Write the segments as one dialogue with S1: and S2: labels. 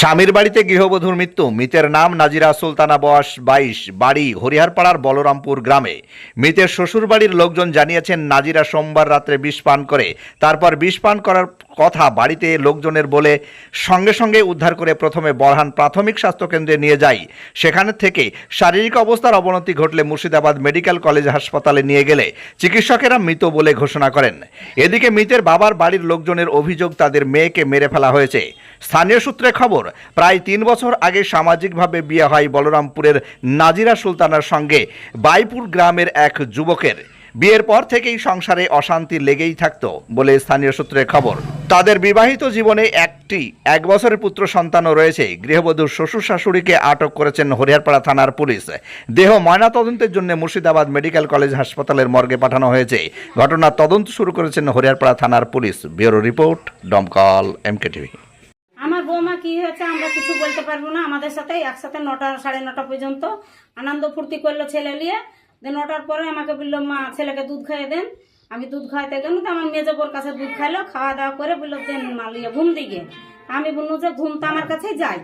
S1: স্বামীর বাড়িতে গৃহবধূর মৃত্যু। মৃতের নাম নাজিরা সুলতানা বয়স বাইশ, বাড়ি হরিহারপাড়ার বলরামপুর গ্রামে। মৃতের শ্বশুর বাড়ির লোকজন জানিয়েছেন, নাজিরা সোমবার রাত্রে বিষ পান করে। তারপর বিষ পান করার কথা বাড়িতে লোকজনের বলে সঙ্গে সঙ্গে উদ্ধার করে প্রথমে বরহান প্রাথমিক স্বাস্থ্যকেন্দ্রে নিয়ে যায়। সেখানে থেকে শারীরিক অবস্থার অবনতি ঘটলে মুর্শিদাবাদ মেডিকেল কলেজ হাসপাতালে নিয়ে গেলে চিকিৎসকেরা মৃত বলে ঘোষণা করেন। এদিকে মৃতের বাবার বাড়ির লোকজনের অভিযোগ তাদের মেয়েকে মেরে ফেলা হয়েছে। স্থানীয় সূত্রে খবর, প্রায় তিন বছর আগে সামাজিকভাবে বিয়ে হয় বলরামপুরের নাজিরা সুলতানার সঙ্গে বাইপুর গ্রামের এক যুবকের। বিয়ের পর থেকেই সংসারে অশান্তি লেগেই থাকত বলে স্থানীয় সূত্রে খবর। তাদের বিবাহিত জীবনে একটি, এক বছরের পুত্র সন্তানও রয়েছে। গৃহবধূর শ্বশুর শাশুড়িকে আটক করেছেন হরিয়ারপাড়া থানার পুলিশ। দেহ ময়নাতদন্তের জন্য মুর্শিদাবাদ মেডিকেল কলেজ হাসপাতালের মর্গে পাঠানো হয়েছে। ঘটনার তদন্ত শুরু করেছেন হরিয়ারপাড়া থানার police. Bureau report Domkal MK TV.
S2: আমার বৌমা কি হয়েছে আমরা কিছু বলতে পারব না। আমাদের সাথে একসাথে নটা, সাড়ে নটা পর্যন্ত আনন্দ ফুর্তি করল ছেলে নিয়ে। নটার পরে আমাকে বলল, মা, ছেলেকে দুধ খাইয়ে দেন। আমি দুধ খাওয়াতে গেলাম তো আমার মেজো বোর কাছে দুধ খাইলো, খাওয়া দাওয়া করে বলল, যে মা লিয়ে ঘুম দিকে। আমি বলল, যে ঘুম তো আমার কাছেই যাই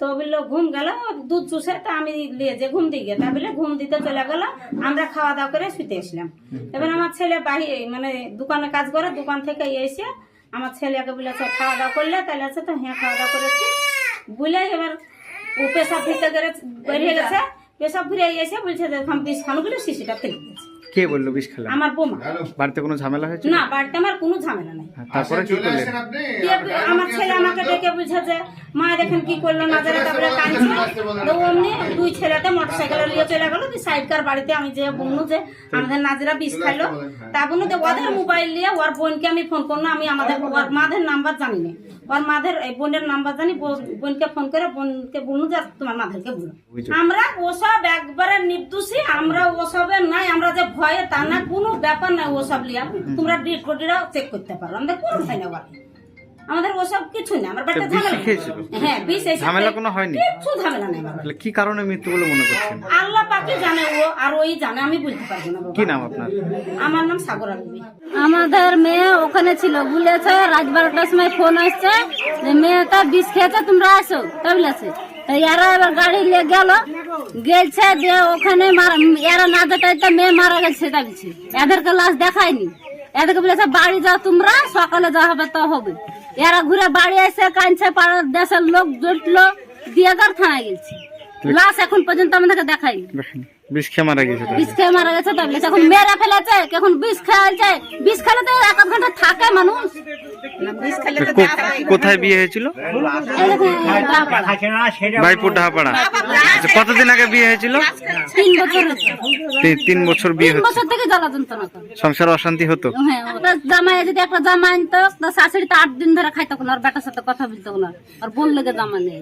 S2: তো বলল, ঘুম গেল, দুধ চুষে তো আমি লিয়ে যে ঘুম দিকে। তা বলে ঘুম দিতে চলে গেল, আমরা খাওয়া দাওয়া করে শুতে এসলাম। এবার আমার ছেলে বাহি মানে দোকানে কাজ করে, দোকান থেকে এসে আমার ছেলেকে বলেছে, খাওয়া দাওয়া করলে? তাহলে আছে তো হ্যাঁ খাওয়া দাওয়া করেছি। বলে এবার ও পেশাব ফিরতে গেলে বেরিয়ে গেছে, পেশাব ফিরে এসে বলছে আমি বিষ খানো বলে শিশিটা ফেলে দিয়েছে।
S3: কে বলল বিষ খেলা
S2: আমার বোমা।
S3: বাড়িতে কোনো ঝামেলা হয়েছিল
S2: না বাড়িতে আমার কোনো ঝামেলা নাই।
S3: হ্যাঁ, তারপরে কি করলেন?
S2: আমার ছেলে আমাকে ডেকে বুঝছে মা দেখেন কি করল না জানে তারপরে কাঁদছে। তো অমনি দুই ছেলেতে মোটরসাইকেলে নিয়ে চলে গেল সাইড কার বাড়িতে আমি যে বলল যে আমাদের নাজরা বিষ খাইলো। তা বলল যে ওদের মোবাইল নিয়ে ওর বোনকে আমি ফোন করল আমি আমাদের ওর মাদের নাম্বার জানি না। ওর মাদের এই বোনের নাম্বার জানি বোন- বোনকে ফোন করে বোনকে বলল যে তোমার মাদেরকে বলো। আমরা ওসব নির্দোষী আমরা ওসবের নাই আমরা যে ভয়ে তা না কোনো ব্যাপার নাই ওসব লিয়া। তোমরা ডিট বডিরাও চেক করতে পারো আমাদের কোনো হয় না আমাদের ওসব কিছু না আমার বাড়িতে ঝামেলা নেই। হ্যাঁ বিষ এসে
S3: ঝামেলা কোনো হয়নি?
S2: কিচ্ছু ঝামেলা নেই বাবা।
S3: তাহলে কি কারণে মৃত্যু বলে মনে করছেন?
S2: আল্লাহ পাকে জানে ও আর ওই জানে আমি বলতে পারব না বাবা।
S3: কি নাম আপনার?
S2: আমার নাম সাগর আলবি
S4: আমাদের মেয়ে ওখানে ছিল বলেছে রাত বারোটার সময় ফোন আসছে যে মেয়েটা বিষ খেয়েছে তোমরা আসো। তাই বলেছে তো এরা এবার গাড়ি নিয়ে গেল। গেছে যে ওখানে এরা না যেতে মেয়ে মারা গেছে সেটা বলছে এদেরকে লাশ দেখায়নি। এদেরকে বলেছে বাড়ি যাও তোমরা সকালে যা হবে তো হবে। এরা ঘুরে বাড়ি এসে কাঁদছে পাড়ার দেশের লোক জুটলো দিয়ে গার থানায় গেছে। লাশ এখন পর্যন্ত আমাদেরকে দেখায়নি।
S3: বিষ খেয়ে মারা গেছে।
S4: বিষ খেয়ে মারা গেছে তাহলে এখন মেরে ফেলেছে এখন বিষ খেয়েছে বিষ খেলে তো এক ঘণ্টা থাকে মানুষ।
S3: কোথায় বিয়ে হয়েছিল?
S4: দেখুন,
S3: ঢাপাড়া। আচ্ছা কতদিন আগে বিয়ে হয়েছিল?
S4: তিন বছর
S3: বিয়ে
S4: তিন
S3: হচ্ছে।
S4: বছর থেকে জ্বালা যন্ত্রণা করে
S3: সংসার অশান্তি হতো?
S4: হ্যাঁ জামাই যদি একটা জামা আনতো শাশুড়ি তো আট দিন ধরে খাইতো না আর বেটার সাথে কথা বলতো না আর বোন লেগে জামা নেই।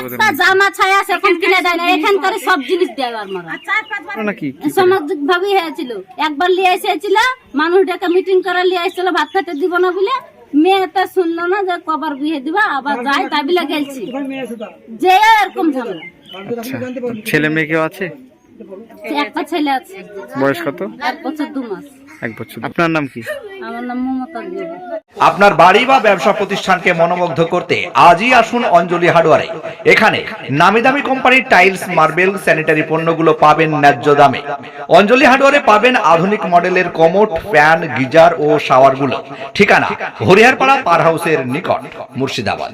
S4: একটা জামা ছায়া কিনে দেয় না। এখানকার সব জিনিস দেয় আর মারা। সামাজিক ভাবেই হয়েছিল। একবার লিয়ে এসেছিল মানুষ ডেকে মিটিং করে লিয়ে আসছিল ভাত খেতে দিব না বলে মেয়েটা শুনলো না যে কবার বিয়ে দিবা আবার যাই তাই বলে গেছি যে এরকম ঝামেলা।
S3: আচ্ছা ছেলে মেয়ে কেউ আছে?
S4: একটা ছেলে আছে।
S3: বয়স কত?
S4: এক বছর দু মাস।
S3: এক বছর। আপনার নাম কি?
S4: আমার নাম মমতা
S1: আপনার বাড়ি বা ব্যবসা প্রতিষ্ঠানকে মনোমুগ্ধ করতে আজই আসুন অঞ্জলি হার্ডওয়ারে। এখানে নামি দামি কোম্পানির টাইলস মার্বেল স্যানিটারি পণ্যগুলো পাবেন ন্যায্য দামে। অঞ্জলি হার্ডওয়ারে পাবেন আধুনিক মডেলের কমোট ফ্যান গিজার ও শাওয়ারগুলো। ঠিকানা হরিহারপাড়া পার হাউসের নিকট মুর্শিদাবাদ।